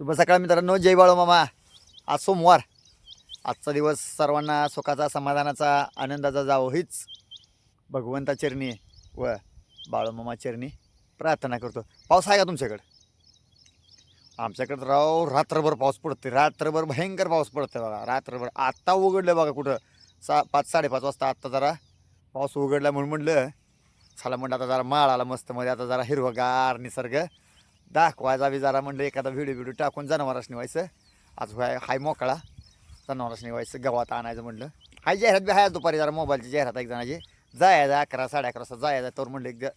शुभ सकाळ मित्रांनो. जय बाळो मामा. आज सोमवार. आजचा दिवस सर्वांना सुखाचा समाधानाचा आनंदाचा जावो हीच भगवंता चरणी व बाळूमामा चरणी प्रार्थना करतो. पाऊस आहे का तुमच्याकडं? आमच्याकडं राव रात्रभर पाऊस पडते रात्रभर भयंकर पाऊस पडते बघा. रात्रभर आत्ता उघडलं बघा कुठं? सा पाच साडेपाच वाजता आत्ता जरा पाऊस उघडला म्हणून म्हटलं चला म्हणलं आता जरा माळ आला मस्त मध्ये आता जरा हिरवगार निसर्ग दाखवायचा बी जरा म्हणलं एखादा व्हिडिओ व्हिडिओ टाकून जनावरास निवायचं आज व्हाय हाय मोकळा. जनावरास निवायचं गव्हात आणायचं म्हणलं. हाय जाहिरात बी हाय दुपारी जरा मोबाईलची जाहिरात एक जणाची जायचं अकरा साडे अकरा वाजता जायचं तर म्हणलं एकदा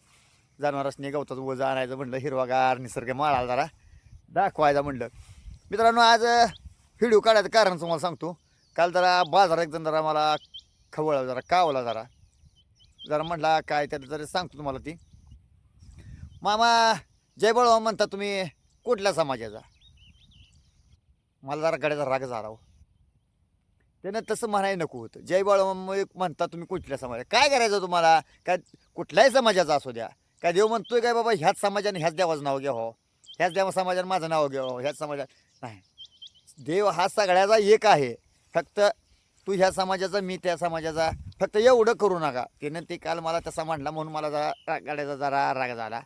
जनावरासनी गवताचं वजं आणायचं म्हणलं हिरवागार निसर्ग माळाला जरा दाखवायचा म्हणलं. मित्रांनो आज व्हिडिओ काढायचं कारण तुम्हाला सांगतो. काल जरा बाजार एकदम जरा मला खवळला जरा कावला जरा. जरा म्हटला काय त्याला जरा सांगतो तुम्हाला ती. मामा जय बळवा म्हणता तुम्ही कुठल्या समाजाचा? मला जरा गड्याचा राग झाला हो त्यानं तसं म्हणाय नको होतं. जय बळवा म्हणता तुम्ही कुठल्या समाजात काय करायचं तुम्हाला? काय कुठल्याही समाजाचा असू द्या. काय देव म्हणतोय काय बाबा? ह्याच समाजाने ह्याच देवाचं नाव घ्या हो ह्याच देवा समाजाने माझं नाव घ्या हो ह्याच समाजात नाही. देव हा सगळ्याचा एक आहे. फक्त तू ह्या समाजाचा मी त्या समाजाचा फक्त एवढं करू नका. त्यानं ते काल मला तसा म्हणला म्हणून मला जरा गाड्याचा जरा राग झाला.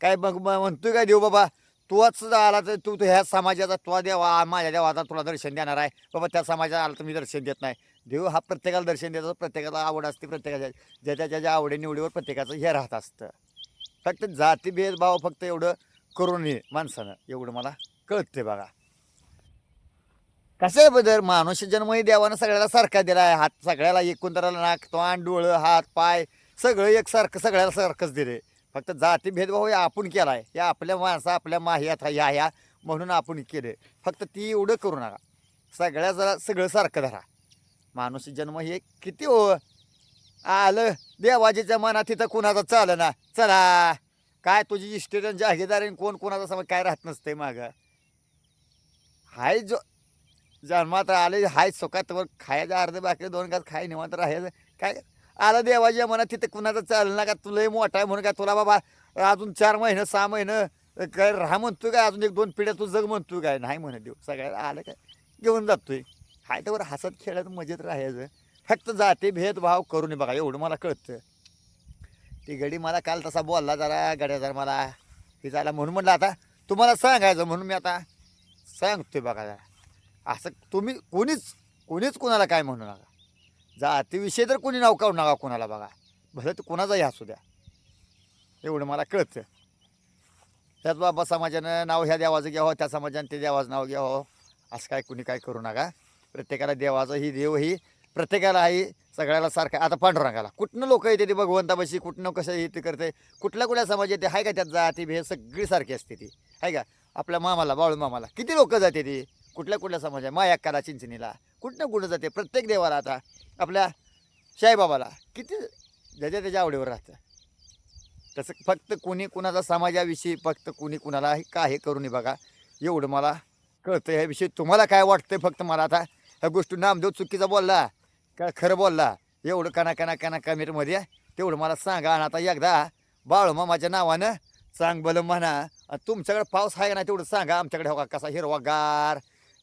काय मग मग म्हणतोय काय देव बाबा? तूच आला तर तू ह्या समाजाचा तो देवा माझ्या देवाचा तुला दर्शन देणार आहे. बाबा त्या समाजाला आला तर मी दर्शन देत नाही. देव हा प्रत्येकाला दर्शन देतो प्रत्येकाला आवड असते प्रत्येकाच्या ज्याच्या ज्याच्या आवडी निवडीवर प्रत्येकाचं हे राहत असतं. फक्त जाती भेदभाव फक्त एवढं करू नये माणसानं एवढं मला कळते बघा. कसे बदल माणूस जन्मही देवानं सगळ्याला सारखा दिला आहे. हात सगळ्याला एकूण नाक तोंड डोळं हात पाय सगळं एकसारखं सगळ्याला सारखंच दिले फक्त जाती भेदभाव हे आपण केला आहे या आपल्या माणसं आपल्या माह्यात ह्या ह्या म्हणून आपण केले. फक्त ती एवढं करू नका. सगळ्या जरा सगळं सारखं धरा. माणूस जन्म हे किती हो? आलं. देवाजीच्या मनात तिथं कुणाचं चालं ना चला. काय तुझी इष्टेजन जागीदार आणि कोण कोणाचा समज काय राहत नसते मागं. हाय जो जन्मात आले हाय सुखात वर खायचं अर्धे बाकी दोन घास खाय निवांत राहायचं. काय आला देवाच्या मनात तिथं कुणाचं चाललं ना का? तुलाही मोठा आहे म्हणून काय तुला बाबा अजून चार महिनं सहा महिनं काय राहा म्हणतो काय? अजून एक दोन पिढ्या तू जग म्हणतो काय? नाही म्हणत देऊ सगळ्याला आलं काय? घेऊन जातोय. हाय तर हसत खेळत मजेत राहायचं. फक्त जाते भेदभाव करू नये बघा एवढं मला कळतं. ती गडी मला काल तसा बोलला जरा गड्या जरा मला हे झाला म्हणून म्हटलं आता तुम्हाला सांगायचं म्हणून मी आता सांगतोय बघा जरा. असं तुम्ही कोणीच कोणीच कोणाला काय म्हणू नका. जातीविषयी तर कोणी नाव काढू नका कोणाला बघा. भलं तर कोणाचाही असू द्या. एवढं मला कळतं. त्याच बाबा समाजानं नाव ह्या देवाचं घ्यावं त्या समाजानं ते देवाचं नाव घ्यावं. असं काय कुणी काय करू नका. प्रत्येकाला देवाचं ही देव ही प्रत्येकाला ही सगळ्याला सारखं. आता पांडुरंगाला. कुठनं लोक येते ते भगवंतापाशी? कुठनं कसं येते ते करते? कुठल्या कुठल्या समाज येते? आहे का त्यात जाती भेद? सगळी सारखी असते ती. आहे का? आपल्या मामाला बाळू मामाला किती लोक जाते ती? कुठल्या कुठल्या समाज आहे? माया करा चिंचणीला. कुठनं कुठं जाते? प्रत्येक देवाला आता. आपल्या साईबाबाला किती ज्याच्या त्याच्या आवडीवर राहतं. तसं फक्त कोणी कुणाचा समाजाविषयी फक्त कोणी कुणाला काही करू नये बघा. एवढं मला कळतं ह्याविषयी तुम्हाला काय वाटतं फक्त मला आता ह्या गोष्टी नामदेव चुकीचा बोलला. का खरं बोलला? एवढं कणा कणा कणा कमेंटमध्ये तेवढं मला सांगा. आणि आता एकदा बाळूमा माझ्या नावानं चांग बलं म्हणा. आणि तुमच्याकडे पाऊस आहे ना तेवढं सांगा. आमच्याकडे हो का कसा हिरवागार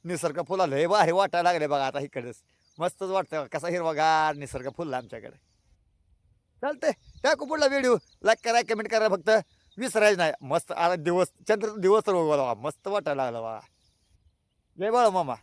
निसर्ग फुला. लय भारी वाटायला लागले बघा आता इकडंच. मस्तच वाटतं कसा हिरवागार निसर्ग फुलला आमच्याकडे. चालतंय. टाकू पुढला व्हिडिओ लाईक करा कमेंट करा फक्त. विसरायचं नाही. मस्त आता दिवस चंद्र दिवस तर बा. मस्त वाटायला लागला बा जय बाळू मामा.